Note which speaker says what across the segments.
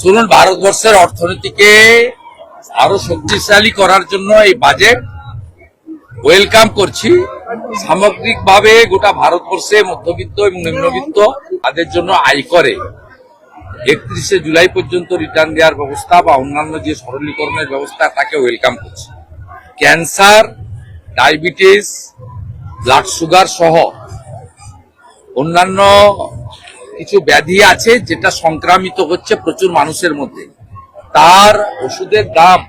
Speaker 1: শুনুন, ভারতবর্ষের অর্থনীতিকে আরও শক্তিশালী করার জন্য এই বাজেট ওয়েলকাম করছি। সামগ্রিকভাবে গোটা ভারতবর্ষে মধ্যবিত্ত এবং নিম্নবিত্ত তাদের জন্য আয় করে। একত্রিশে জুলাই পর্যন্ত রিটার্ন দেওয়ার ব্যবস্থা বা অন্যান্য যে সরলীকরণের ব্যবস্থা, তাকে ওয়েলকাম করছে। ক্যান্সার ডায়াবেটিস ব্লাড সুগার সহ অন্যান্য কিছু ব্যাধি আছে যেটা সংক্রামিত হচ্ছে প্রচুর মানুষের মধ্যে। তার ওষুধের দাম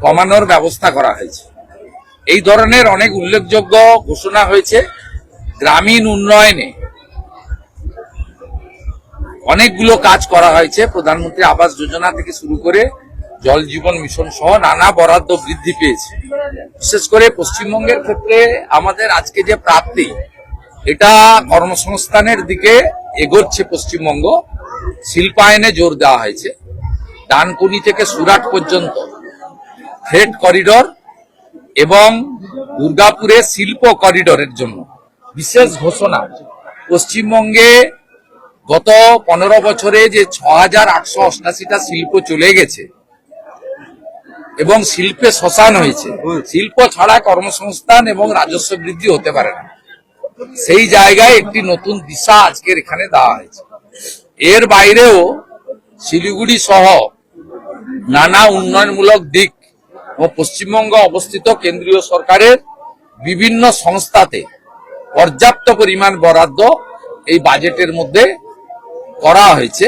Speaker 1: কমানোর ব্যবস্থা করা হয়েছে। এই ধরনের অনেক উল্লেখযোগ্য ঘোষণা হয়েছে গ্রামীণ উন্নয়নে। অনেকগুলো কাজ করা হয়েছে। প্রধানমন্ত্রী আবাস যোজনা থেকে শুরু করে জল জীবন মিশন সহ নানা বরাদ্দ বৃদ্ধি পেয়েছে। বিশেষ করে পশ্চিমবঙ্গের ক্ষেত্রে আমাদের আজকে যে প্রাপ্তি এটা কর্মসংস্থানের দিকে এগোচ্ছে পশ্চিমবঙ্গ। শিল্পায়নে জোর দেওয়া হয়েছে। ডানকুনি থেকে সুরাট পর্যন্ত ফ্রেট করিডর এবং দুর্গাপুরে শিল্প করিডরের জন্য বিশেষ ঘোষণা। পশ্চিমবঙ্গে গত পনেরো বছরে যে ছ হাজার আটশো অষ্টাশিটা শিল্প চলে গেছে এবং শিল্পে শ্মশান হয়েছে। শিল্প ছাড়া কর্মসংস্থান এবং রাজস্ব বৃদ্ধি হতে পারে না। সেই জায়গায় একটি নতুন দিশা আজকের এখানে দেওয়া হয়েছে। এর বাইরেও শিলিগুড়ি সহ নানা উন্নয়নমূলক দিক ও পশ্চিমবঙ্গ অবস্থিত কেন্দ্রীয় সরকারের বিভিন্ন সংস্থাতে পর্যাপ্ত পরিমাণ বরাদ্দ এই বাজেটের মধ্যে করা হয়েছে।